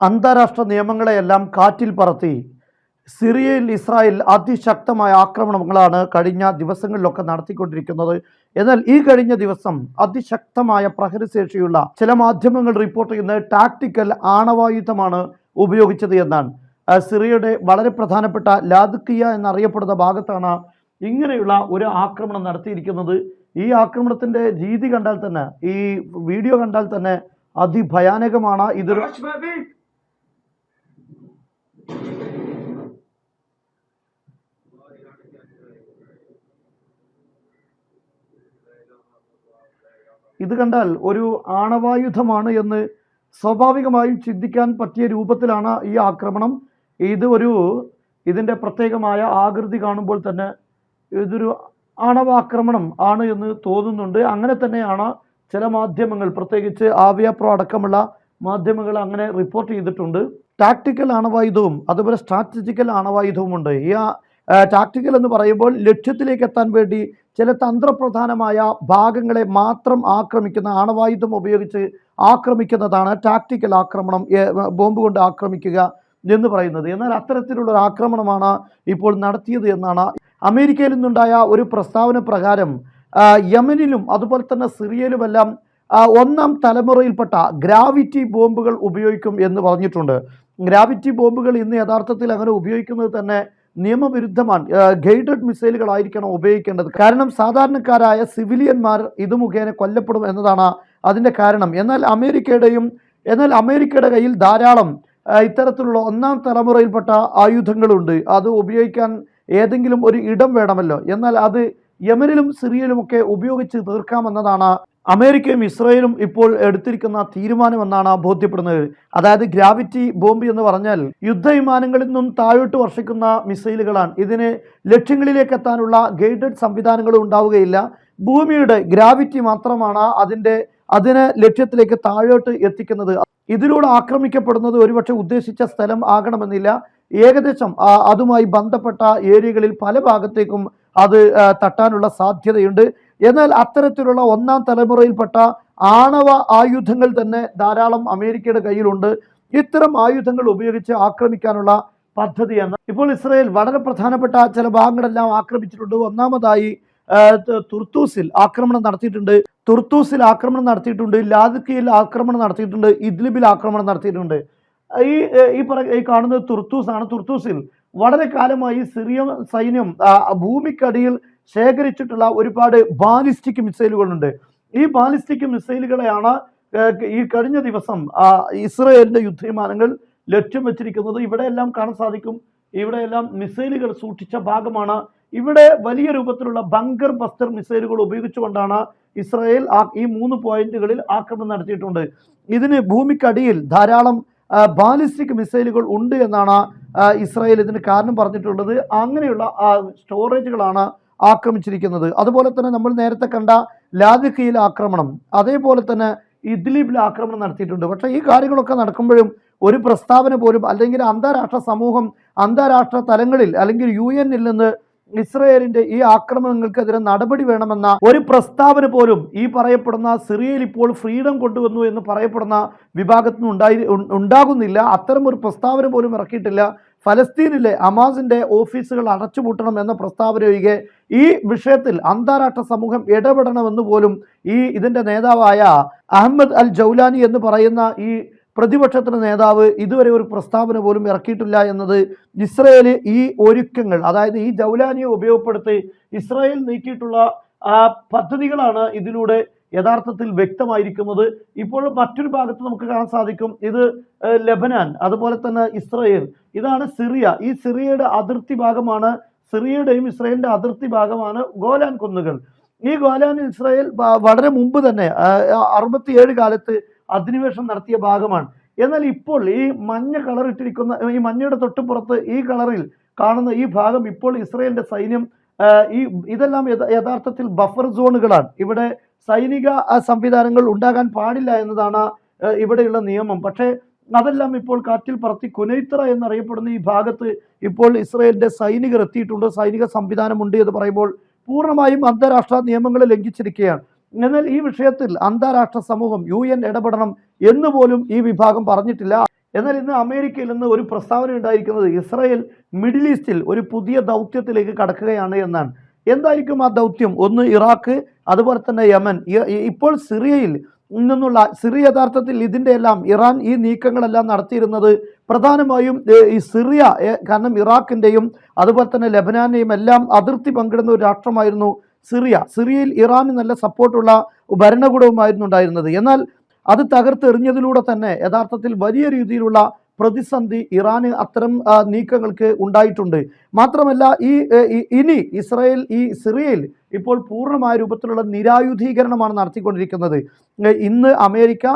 അന്താരാഷ്ട്ര നിയമങ്ങളെയെല്ലാം കാറ്റിൽ പറത്തി സിറിയയിൽ ഇസ്രായേൽ അതിശക്തമായ ആക്രമണങ്ങളാണ് കഴിഞ്ഞ ദിവസങ്ങളിലൊക്കെ നടത്തിക്കൊണ്ടിരിക്കുന്നത്. എന്നാൽ ഈ കഴിഞ്ഞ ദിവസം അതിശക്തമായ പ്രഹരശേഷിയുള്ള ചില മാധ്യമങ്ങൾ റിപ്പോർട്ട് ചെയ്യുന്നത് ടാക്ടിക്കൽ ആണവായുധമാണ് ഉപയോഗിച്ചത് എന്നാണ്. സിറിയയുടെ വളരെ പ്രധാനപ്പെട്ട ലാദുക്കിയ എന്നറിയപ്പെടുന്ന ഭാഗത്താണ് ഇങ്ങനെയുള്ള ഒരു ആക്രമണം നടത്തിയിരിക്കുന്നത്. ഈ ആക്രമണത്തിന്റെ രീതി കണ്ടാൽ തന്നെ ഈ വീഡിയോ കണ്ടാൽ തന്നെ അതിഭയാനകമാണ്. ഇതൊരു ഇത് കണ്ടാൽ ഒരു ആണവായുധമാണ് എന്ന് സ്വാഭാവികമായും ചിന്തിക്കാൻ പറ്റിയ രൂപത്തിലാണ് ഈ ആക്രമണം. ഇത് ഒരു ഇതിന്റെ പ്രത്യേകമായ ആകൃതി കാണുമ്പോൾ തന്നെ ഇതൊരു ആണവാക്രമണം ആണ് എന്ന് തോന്നുന്നുണ്ട്. അങ്ങനെ തന്നെയാണ് ചില മാധ്യമങ്ങൾ പ്രത്യേകിച്ച് ആവ്യാപ്രോ അടക്കമുള്ള മാധ്യമങ്ങൾ അങ്ങനെ റിപ്പോർട്ട് ചെയ്തിട്ടുണ്ട്. ടാക്ടിക്കൽ ആണവായുധവും അതുപോലെ സ്ട്രാറ്റജിക്കൽ ആണവായുധവും ഉണ്ട് ഈ ടാക്ടിക്കൽ എന്ന് പറയുമ്പോൾ ലക്ഷ്യത്തിലേക്ക് എത്താൻ വേണ്ടി ചില തന്ത്രപ്രധാനമായ ഭാഗങ്ങളെ മാത്രം ആക്രമിക്കുന്ന ആണവായുധം ഉപയോഗിച്ച് ആക്രമിക്കുന്നതാണ് ടാക്ടിക്കൽ ആക്രമണം ബോംബ് കൊണ്ട് ആക്രമിക്കുക എന്ന് പറയുന്നത്. എന്നാൽ അത്തരത്തിലുള്ള ഒരു ആക്രമണമാണ് ഇപ്പോൾ നടത്തിയത് എന്നാണ് അമേരിക്കയിൽ നിന്നുണ്ടായ ഒരു പ്രസ്താവന പ്രകാരം യമനിലും അതുപോലെ തന്നെ സിറിയയിലുമെല്ലാം ഒന്നാം തലമുറയിൽപ്പെട്ട ഗ്രാവിറ്റി ബോംബുകൾ ഉപയോഗിക്കും എന്ന് പറഞ്ഞിട്ടുണ്ട്. ഗ്രാവിറ്റി ബോംബുകൾ ഇന്ന് യഥാർത്ഥത്തിൽ അങ്ങനെ ഉപയോഗിക്കുന്നത് തന്നെ നിയമവിരുദ്ധമാണ് ഗൈഡഡ് മിസൈലുകളായിരിക്കണം ഉപയോഗിക്കേണ്ടത്. കാരണം സാധാരണക്കാരായ സിവിലിയന്മാർ ഇത് മുഖേന കൊല്ലപ്പെടും എന്നതാണ് അതിന്റെ കാരണം. എന്നാൽ അമേരിക്കയുടെയും എന്നാൽ അമേരിക്കയുടെ കയ്യിൽ ധാരാളം ഇത്തരത്തിലുള്ള ഒന്നാം തലമുറയിൽപ്പെട്ട ആയുധങ്ങളുണ്ട്. അത് ഉപയോഗിക്കാൻ ഏതെങ്കിലും ഒരു ഇടം വേണമല്ലോ. എന്നാൽ അത് യമനിലും സിറിയയിലുമൊക്കെ ഉപയോഗിച്ച് തീർക്കാമെന്നതാണ് അമേരിക്കയും ഇസ്രയേലും ഇപ്പോൾ എടുത്തിരിക്കുന്ന തീരുമാനം തീരുമാനമെന്നാണ് ബോധ്യപ്പെടുന്നത്. അതായത് ഗ്രാവിറ്റി ബോംബ് എന്ന് പറഞ്ഞാൽ യുദ്ധവിമാനങ്ങളിൽ നിന്നും താഴോട്ട് വർഷിക്കുന്ന മിസൈലുകളാണ്. ഇതിന് ലക്ഷ്യങ്ങളിലേക്ക് എത്താനുള്ള ഗൈഡഡ് സംവിധാനങ്ങളും ഉണ്ടാവുകയില്ല. ഭൂമിയുടെ ഗ്രാവിറ്റി മാത്രമാണ് അതിന്റെ അതിനെ ലക്ഷ്യത്തിലേക്ക് താഴോട്ട് എത്തിക്കുന്നത്. ഇതിലൂടെ ആക്രമിക്കപ്പെടുന്നത് ഒരുപക്ഷെ ഉദ്ദേശിച്ച സ്ഥലം ആകണമെന്നില്ല. ഏകദേശം അതുമായി ബന്ധപ്പെട്ട ഏരിയകളിൽ പല ഭാഗത്തേക്കും അത് തട്ടാനുള്ള സാധ്യതയുണ്ട്. എന്നാൽ അത്തരത്തിലുള്ള ഒന്നാം തലമുറയിൽപ്പെട്ട ആണവ ആയുധങ്ങൾ തന്നെ ധാരാളം അമേരിക്കയുടെ കയ്യിലുണ്ട്. ഇത്തരം ആയുധങ്ങൾ ഉപയോഗിച്ച് ആക്രമിക്കാനുള്ള പദ്ധതിയാണ്. ഇപ്പോൾ ഇസ്രയേൽ വളരെ പ്രധാനപ്പെട്ട ചില ഭാഗങ്ങളെല്ലാം ആക്രമിച്ചിട്ടുണ്ട്. ഒന്നാമതായി തുർത്തൂസിൽ ആക്രമണം നടത്തിയിട്ടുണ്ട്. തുർത്തൂസിൽ ആക്രമണം നടത്തിയിട്ടുണ്ട്. ലാദിക്കയിൽ ആക്രമണം നടത്തിയിട്ടുണ്ട്. ഇദ്ലിബിൽ ആക്രമണം നടത്തിയിട്ടുണ്ട്. ഈ ഈ പറ ഈ കാണുന്നത് തുർത്തൂസ് ആണ് തുർത്തൂസിൽ വളരെ കാലമായി സിറിയ സൈന്യം ഭൂമിക്കടിയിൽ ശേഖരിച്ചിട്ടുള്ള ഒരുപാട് ബാലിസ്റ്റിക് മിസൈലുകളുണ്ട്. ഈ ബാലിസ്റ്റിക് മിസൈലുകളെയാണ് ഈ കഴിഞ്ഞ ദിവസം ഇസ്രയേലിന്റെ യുദ്ധവിമാനങ്ങൾ ലക്ഷ്യം വെച്ചിരിക്കുന്നത്. ഇവിടെയെല്ലാം കാണാൻ സാധിക്കും. ഇവിടെയെല്ലാം മിസൈലുകൾ സൂക്ഷിച്ച ഭാഗമാണ്. ഇവിടെ വലിയ രൂപത്തിലുള്ള ബങ്കർ ബസ്റ്റർ മിസൈലുകൾ ഉപയോഗിച്ചുകൊണ്ടാണ് ഇസ്രായേൽ ഈ മൂന്ന് പോയിന്റുകളിൽ ആക്രമണം നടത്തിയിട്ടുണ്ട്. ഇതിന് ഭൂമിക്കടിയിൽ ധാരാളം ബാലിസ്റ്റിക് മിസൈലുകൾ ഉണ്ട് എന്നാണ് ഇസ്രായേൽ ഇതിന് കാരണം പറഞ്ഞിട്ടുള്ളത്. അങ്ങനെയുള്ള സ്റ്റോറേജുകളാണ് ആക്രമിച്ചിരിക്കുന്നത്. അതുപോലെ തന്നെ നമ്മൾ നേരത്തെ കണ്ട ലാദിക്കയിൽ ആക്രമണം. അതേപോലെ തന്നെ ഇദ്ലിബിൽ ആക്രമണം നടത്തിയിട്ടുണ്ട്. പക്ഷേ ഈ കാര്യങ്ങളൊക്കെ നടക്കുമ്പോഴും ഒരു പ്രസ്താവന പോലും അല്ലെങ്കിൽ അന്താരാഷ്ട്ര സമൂഹം അന്താരാഷ്ട്ര തലങ്ങളിൽ അല്ലെങ്കിൽ യു എന്നിൽ നിന്ന് ഇസ്രയേലിന്റെ ഈ ആക്രമണങ്ങൾക്കെതിരെ നടപടി വേണമെന്ന ഒരു പ്രസ്താവന പോലും ഈ പറയപ്പെടുന്ന സിറിയയിൽ ഇപ്പോൾ ഫ്രീഡം കൊണ്ടുവന്നു എന്ന് പറയപ്പെടുന്ന വിഭാഗത്തിന് ഉണ്ടായി ഉണ്ടാകുന്നില്ല. അത്തരം ഒരു പ്രസ്താവന പോലും ഇറക്കിയിട്ടില്ല. ഫലസ്തീനിലെ അമാസിന്റെ ഓഫീസുകൾ അടച്ചുപൂട്ടണം എന്ന പ്രസ്താവന ഒഴികെ ഈ വിഷയത്തിൽ അന്താരാഷ്ട്ര സമൂഹം ഇടപെടണമെന്ന് പോലും ഈ ഇതിന്റെ നേതാവായ അഹമ്മദ് അൽ ജൗലാനി എന്ന് പറയുന്ന ഈ പ്രതിപക്ഷത്തിന്റെ നേതാവ് ഇതുവരെ ഒരു പ്രസ്താവന പോലും ഇറക്കിയിട്ടില്ല എന്നത് ഇസ്രയേൽ ഈ ഒരുക്കങ്ങൾ അതായത് ഈ ജൗലാനിയെ ഉപയോഗപ്പെടുത്തി ഇസ്രയേൽ നീക്കിയിട്ടുള്ള പദ്ധതികളാണ് ഇതിലൂടെ യഥാർത്ഥത്തിൽ വ്യക്തമായിരിക്കുന്നത് ഇപ്പോൾ മറ്റൊരു ഭാഗത്ത് നമുക്ക് കാണാൻ സാധിക്കും. ഇത് ലെബനാൻ അതുപോലെ തന്നെ ഇസ്രയേൽ. ഇതാണ് സിറിയ. ഈ സിറിയയുടെ അതിർത്തി ഭാഗമാണ് സിറിയയുടെയും ഇസ്രയേലിന്റെ അതിർത്തി ഭാഗമാണ് ഗോലാൻ കുന്നുകൾ. ഈ ഗോലാൻ ഇസ്രയേൽ വളരെ മുമ്പ് തന്നെ അറുപത്തിയേഴ് കാലത്ത് അധിനിവേശം നടത്തിയ ഭാഗമാണ്. എന്നാൽ ഇപ്പോൾ ഈ മഞ്ഞ കളർ ഇട്ടിരിക്കുന്ന ഈ മഞ്ഞയുടെ തൊട്ടുപുറത്ത് ഈ കളറിൽ കാണുന്ന ഈ ഭാഗം ഇപ്പോൾ ഇസ്രയേലിന്റെ സൈന്യം ഈ ഇതെല്ലാം യഥ- യഥാർത്ഥത്തിൽ ബഫർ സോണുകളാണ്. ഇവിടെ സൈനിക സംവിധാനങ്ങൾ ഉണ്ടാകാൻ പാടില്ല എന്നതാണ് ഇവിടെയുള്ള നിയമം. പക്ഷേ അതെല്ലാം ഇപ്പോൾ കാറ്റിൽ പറത്തി കുനൈത്തറ എന്നറിയപ്പെടുന്ന ഈ ഭാഗത്ത് ഇപ്പോൾ ഇസ്രയേലിന്റെ സൈനികർ എത്തിയിട്ടുണ്ട്. സൈനിക സംവിധാനമുണ്ട് എന്ന് പറയുമ്പോൾ പൂർണമായും അന്താരാഷ്ട്ര നിയമങ്ങളെ ലംഘിച്ചിരിക്കുകയാണ്. എന്നാൽ ഈ വിഷയത്തിൽ അന്താരാഷ്ട്ര സമൂഹം യു എൻ ഇടപെടണം എന്ന് പോലും ഈ വിഭാഗം പറഞ്ഞിട്ടില്ല. എന്നാൽ ഇന്ന് അമേരിക്കയിൽ നിന്ന് ഒരു പ്രസ്താവന ഉണ്ടായിരിക്കുന്നത് ഇസ്രായേൽ മിഡിൽ ഈസ്റ്റിൽ ഒരു പുതിയ ദൗത്യത്തിലേക്ക് കടക്കുകയാണ് എന്നാണ്. എന്തായിരിക്കും ആ ദൗത്യം? ഒന്ന് ഇറാഖ് അതുപോലെ തന്നെ യമൻ. ഇപ്പോൾ സിറിയയിൽ നിന്നുള്ള സിറിയ യഥാർത്ഥത്തിൽ ഇതിന്റെ എല്ലാം ഇറാൻ ഈ നീക്കങ്ങളെല്ലാം നടത്തിയിരുന്നത് പ്രധാനമായും ഈ സിറിയ കാരണം ഇറാഖിന്റെയും അതുപോലെ തന്നെ ലബനാനെയും എല്ലാം അതിർത്തി പങ്കിടുന്ന ഒരു രാഷ്ട്രമായിരുന്നു സിറിയ. സിറിയയിൽ ഇറാന് നല്ല സപ്പോർട്ടുള്ള ഭരണകൂടവുമായിരുന്നു ഉണ്ടായിരുന്നത്. എന്നാൽ അത് തകർത്തെറിഞ്ഞതിലൂടെ തന്നെ യഥാർത്ഥത്തിൽ വലിയ രീതിയിലുള്ള പ്രതിസന്ധി ഇറാന് അത്തരം നീക്കങ്ങൾക്ക് ഉണ്ടായിട്ടുണ്ട്. മാത്രമല്ല ഈ ഇനി ഇസ്രായേൽ ഈ സിറിയയിൽ ഇപ്പോൾ പൂർണമായ രൂപത്തിലുള്ള നിരായുധീകരണമാണ് നടത്തിക്കൊണ്ടിരിക്കുന്നത്. ഇന്ന് അമേരിക്ക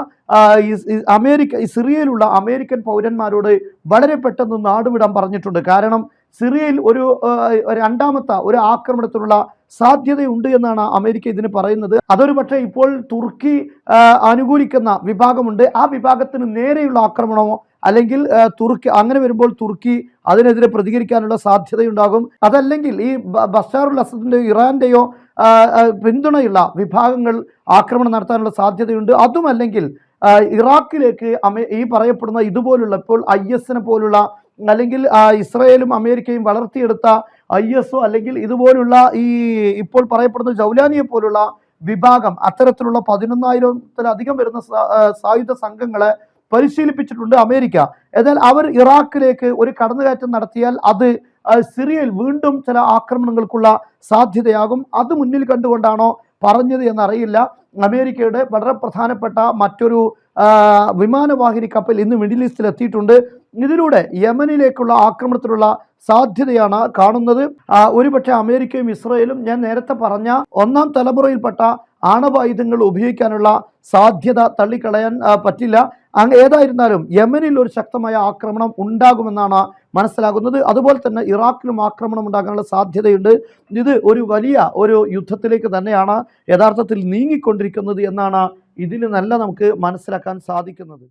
അമേരിക്ക സിറിയയിലുള്ള അമേരിക്കൻ പൗരന്മാരോട് വളരെ പെട്ടെന്ന് നാടുവിടാൻ പറഞ്ഞിട്ടുണ്ട്. കാരണം സിറിയയിൽ ഒരു രണ്ടാമത്തെ ഒരു ആക്രമണത്തിനുള്ള സാധ്യതയുണ്ട് എന്നാണ് അമേരിക്ക ഇതിന് പറയുന്നത്. അതൊരു പക്ഷേ ഇപ്പോൾ തുർക്കി അനുകൂലിക്കുന്ന വിഭാഗമുണ്ട്. ആ വിഭാഗത്തിന് നേരെയുള്ള ആക്രമണമോ അല്ലെങ്കിൽ തുർക്കി അങ്ങനെ വരുമ്പോൾ തുർക്കി അതിനെതിരെ പ്രതികരിക്കാനുള്ള സാധ്യതയുണ്ടാകും. അതല്ലെങ്കിൽ ഈ ബഷാറുൽ അസദിന്റെയോ ഇറാന്റെയോ പിന്തുണയുള്ള വിഭാഗങ്ങൾ ആക്രമണം നടത്താനുള്ള സാധ്യതയുണ്ട്. അതുമല്ലെങ്കിൽ ഇറാഖിലേക്ക് അമേ ഈ പറയപ്പെടുന്ന ഇതുപോലുള്ള ഇപ്പോൾ ഐ എസിനെ പോലുള്ള അല്ലെങ്കിൽ ഇസ്രയേലും അമേരിക്കയും വളർത്തിയെടുത്ത ഐ എസോ അല്ലെങ്കിൽ ഇതുപോലുള്ള ഈ ഇപ്പോൾ പറയപ്പെടുന്ന ജൗലാനിയെ പോലുള്ള വിഭാഗം അത്തരത്തിലുള്ള പതിനൊന്നായിരത്തിലധികം വരുന്ന സായുധ സംഘങ്ങളെ പരിശീലിപ്പിച്ചിട്ടുണ്ട് അമേരിക്ക. എന്നാൽ അവർ ഇറാഖിലേക്ക് ഒരു കടന്നുകയറ്റം നടത്തിയാൽ അത് സിറിയയിൽ വീണ്ടും ചില ആക്രമണങ്ങൾക്കുള്ള സാധ്യതയാകും. അത് മുന്നിൽ കണ്ടുകൊണ്ടാണോ പറഞ്ഞത് എന്നറിയില്ല. അമേരിക്കയുടെ വളരെ പ്രധാനപ്പെട്ട മറ്റൊരു വിമാനവാഹിനി കപ്പൽ ഇന്ന് മിഡിൽ ഈസ്റ്റിൽ എത്തിയിട്ടുണ്ട്. ഇതിലൂടെ യമനിലേക്കുള്ള ആക്രമണത്തിലുള്ള സാധ്യതയാണ് കാണുന്നത്. ഒരുപക്ഷെ അമേരിക്കയും ഇസ്രയേലും ഞാൻ നേരത്തെ പറഞ്ഞ ഒന്നാം തലമുറയിൽപ്പെട്ട ആണവായുധങ്ങൾ ഉപയോഗിക്കാനുള്ള സാധ്യത തള്ളിക്കളയാൻ പറ്റില്ല. ഏതായിരുന്നാലും യമനിൽ ഒരു ശക്തമായ ആക്രമണം ഉണ്ടാകുമെന്നാണ് മനസ്സിലാകുന്നത്. അതുപോലെ തന്നെ ഇറാഖിലും ആക്രമണം ഉണ്ടാകാനുള്ള സാധ്യതയുണ്ട്. ഇത് ഒരു വലിയ ഒരു യുദ്ധത്തിലേക്ക് തന്നെയാണ് യഥാർത്ഥത്തിൽ നീങ്ങിക്കൊണ്ടിരിക്കുന്നത് എന്നാണ് ഇതിൽ നല്ല നമുക്ക് മനസ്സിലാക്കാൻ സാധിക്കുന്നത്.